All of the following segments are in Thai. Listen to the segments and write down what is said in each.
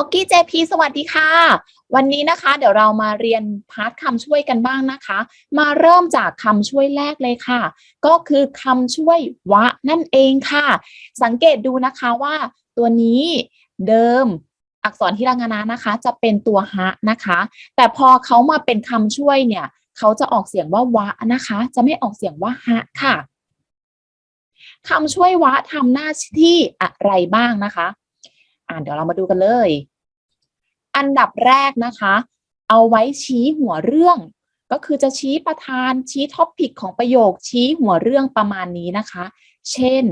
ฟอกกี้เจพีสวัสดีค่ะ วันนี้นะคะ เดี๋ยวเรามาเรียนพาร์ทคำช่วยกันบ้างนะคะ มาเริ่มจากคำช่วยแรกเลยค่ะ ก็คือคำช่วยวะนั่นเองค่ะ สังเกตดูนะคะว่าตัวนี้เดิมอักษรฮิรางานะนะคะ จะเป็นตัวฮะนะคะ แต่พอเขามาเป็นคำช่วยเนี่ย เขาจะออกเสียงว่าวะนะคะ จะไม่ออกเสียงว่าฮะค่ะคำช่วยวะทำหน้าที่อะไรบ้างนะคะ อ่าเดี๋ยวเรามาดูกันเลย อันดับแรกนะคะ เอาไว้ชี้หัวเรื่อง ก็คือจะชี้ประธานชี้ท็อปปิกของประโยคชี้หัวเรื่องประมาณนี้นะคะ เช่น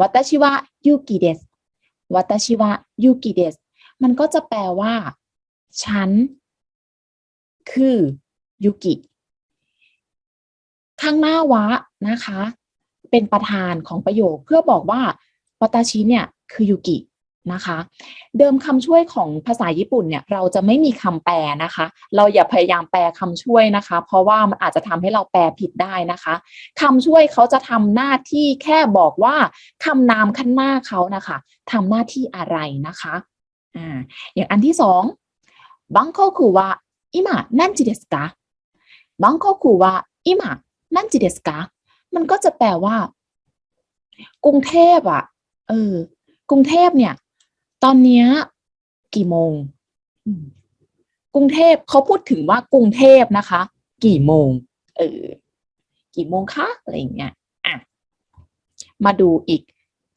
วัตชิวะยูกิเดสวัตชิวะยูกิเดสมันก็จะแปลว่า ฉัน คือยูกิข้างหน้าวะนะคะ เป็นประธานของประโยคเพื่อบอกว่าวัตชิเนี่ย คือยูกิ นะคะ เดิมคำช่วยของภาษาญี่ปุ่นเนี่ยเราจะไม่มีคำแปลนะคะ เราอย่าพยายามแปลคำช่วยนะคะ เพราะว่ามันอาจจะทำให้เราแปลผิดได้นะคะคำช่วยเขาจะทำหน้าที่แค่บอกว่าคำนามขั้นหน้าเขานะคะทำหน้าที่อะไรนะคะอ่าอย่างอันที่สองบังโคคุวะอิมะนั่นจิเดสกะบังโคคุวะอิมะนั่นจิเดสกะมันก็จะแปลว่า กรุงเทพอะเออกรุงเทพเนี่ย ตอนนี้กี่โมง กรุงเทพเขาพูดถึงว่ากรุงเทพนะคะ กี่โมง เออ กี่โมงคะอะไรอย่างเงี้ยอะมาดูอีก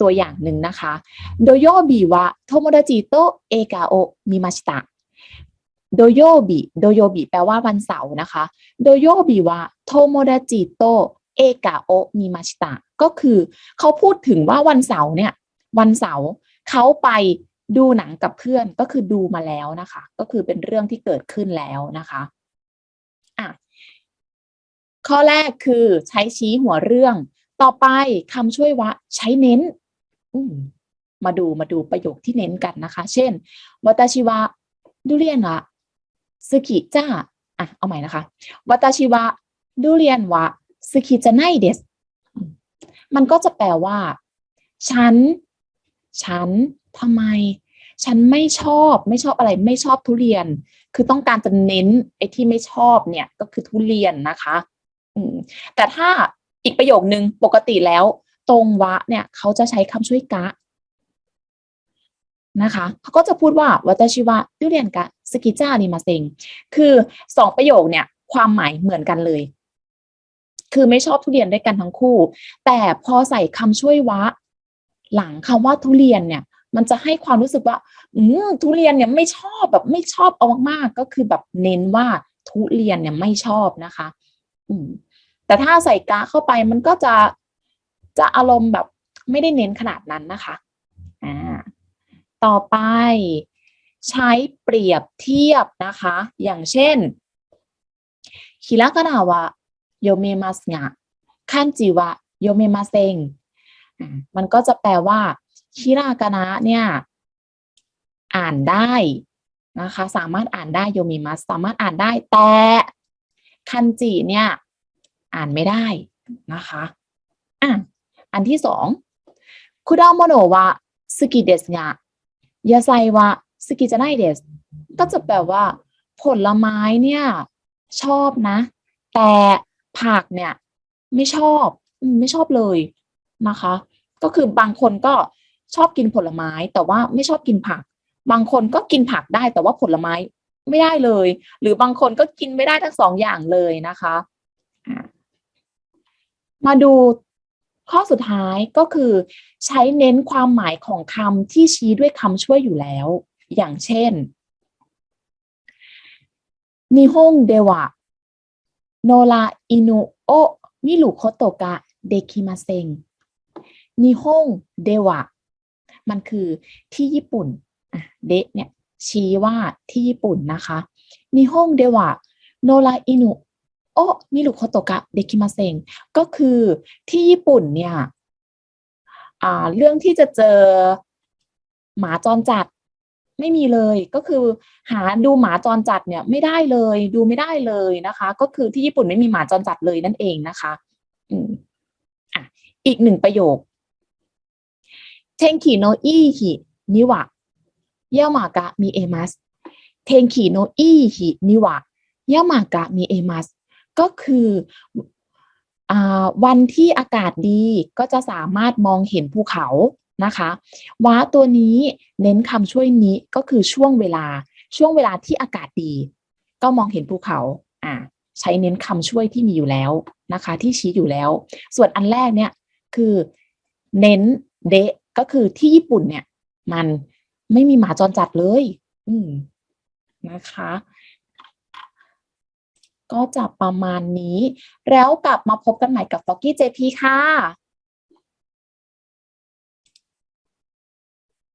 ตัวอย่างหนึ่งนะคะโดโยบิวะโทโมดาจิโตเอกาโอมิมาชิตะโดโยบิโดโยบิแปลว่าวันเสาร์นะคะโดโยบิวะโทโมดาจิโตเอกาโอมิมาชิตะก็คือเขาพูดถึงว่าวันเสาร์เนี่ย วันเสาร์เขาไป ดูหนังกับเพื่อนก็คือดูมาแล้วนะคะ ก็คือเป็นเรื่องที่เกิดขึ้นแล้วนะคะอะข้อแรกคือใช้ชี้หัวเรื่อง ต่อไปคำช่วยวะใช้เน้นมมาดูมาดูประโยคที่เน้นกันนะคะ เช่นวัตชิวะดูเรียนวะสกิจ้าอะเอาใหม่นะคะวัตชิวะดูเรียนวะสกิจะไนเดสมันก็จะแปลว่า ฉัน ฉัน ทำไม ฉันไม่ชอบไม่ชอบอะไรไม่ชอบทุเรียน คือต้องการจะเน้นไอ้ที่ไม่ชอบเนี่ยก็คือทุเรียนนะคะ อืมแต่ถ้าอีกประโยคนึงปกติแล้ว ตรงวะเนี่ยเขาจะใช้คำช่วยกะนะคะเขาก็จะพูดว่าวัตชิวะทุเรียนกะสกิจ้านิมาเซงคือสองประโยคเนี่ยความหมายเหมือนกันเลย คือไม่ชอบทุเรียนด้วยกันทั้งคู่ แต่พอใส่คำช่วยวะ หลังคำว่าทุเรียนเนี่ย มันจะให้ความรู้สึกว่า อืมทุเรียนเนี่ยไม่ชอบแบบไม่ชอบเอามากๆ ก็คือแบบเน้นว่าทุเรียนเนี่ยไม่ชอบนะคะ อืม แต่ถ้าใส่กะเข้าไปมันก็จะจะอารมณ์แบบไม่ได้เน้นขนาดนั้นนะคะ อ่า ต่อไปใช้เปรียบเทียบนะคะ อย่างเช่นฮิรากานะวะโยเมมัสงะคันจิวะโยเมมาเซงมันก็จะแปลว่า ฮิรากานะเนี่ย อ่านได้นะคะ สามารถอ่านได้โยมิมัส สามารถอ่านได้แต่คันจิเนี่ย อ่านไม่ได้นะคะอะอันที่สองคุดาโมโนวะสกิเดสงะยยาไซวะสกิจะไนเดสก็จะแปลว่า ผลไม้เนี่ย ชอบนะ แต่ผักเนี่ย ไม่ชอบ ไม่ชอบเลยนะคะ ก็คือบางคนก็ ชอบกินผลไม้ แต่ว่าไม่ชอบกินผัก บางคนก็กินผักได้ แต่ว่าผลไม้ไม่ได้เลย หรือบางคนก็กินไม่ได้ทั้งสองอย่างเลยนะคะ มาดูข้อสุดท้ายก็คือ ใช้เน้นความหมายของคำที่ชี้ด้วยคำช่วยอยู่แล้ว อย่างเช่นนิฮงเดวะโนราอินุโอมิรุโคโตกะเดคิมาเซงนิฮงเดวะ มันคือที่ญี่ปุ่นอะเดะเนี่ยชี้ว่าที่ญี่ปุ่นนะคะนิฮงเดวะโนราอินุโอมิรุโคโตกะเดคิมาเซงก็คือที่ญี่ปุ่นเนี่ยเรื่องที่จะเจอหมาจรจัดไม่มีเลยก็คือหาดูหมาจรจัดเนี่ยไม่ได้เลยดูไม่ได้เลยนะคะ ก็คือที่ญี่ปุ่นไม่มีหมาจรจัดเลยนั่นเองนะคะ อืมอะอีกหนึ่งประโยค เทนคิโนอิฮินิวะยามากะมีเอมัสเทงขีโนอีหินิวะยามากะมีเอมัสก็คืออวันที่อากาศดีก็จะสามารถมองเห็นภูเขานะคะว้าตัวนี้เน้นคำช่วยนี้ก็คือช่วงเวลาช่วงเวลาที่อากาศดี ก็มองเห็นภูเขาอ่าใช้เน้นคำช่วยที่มีอยู่แล้วนะคะ ที่ชี้อยู่แล้ว ส่วนอันแรกเนี่ยคือเน้นเดะ ก็คือที่ญี่ปุ่นเนี่ย มันไม่มีหมาจรจัดเลย อืมนะคะ ก็จะประมาณนี้ แล้วกลับมาพบกันใหม่กับฟอกกี้เจพีค่ะ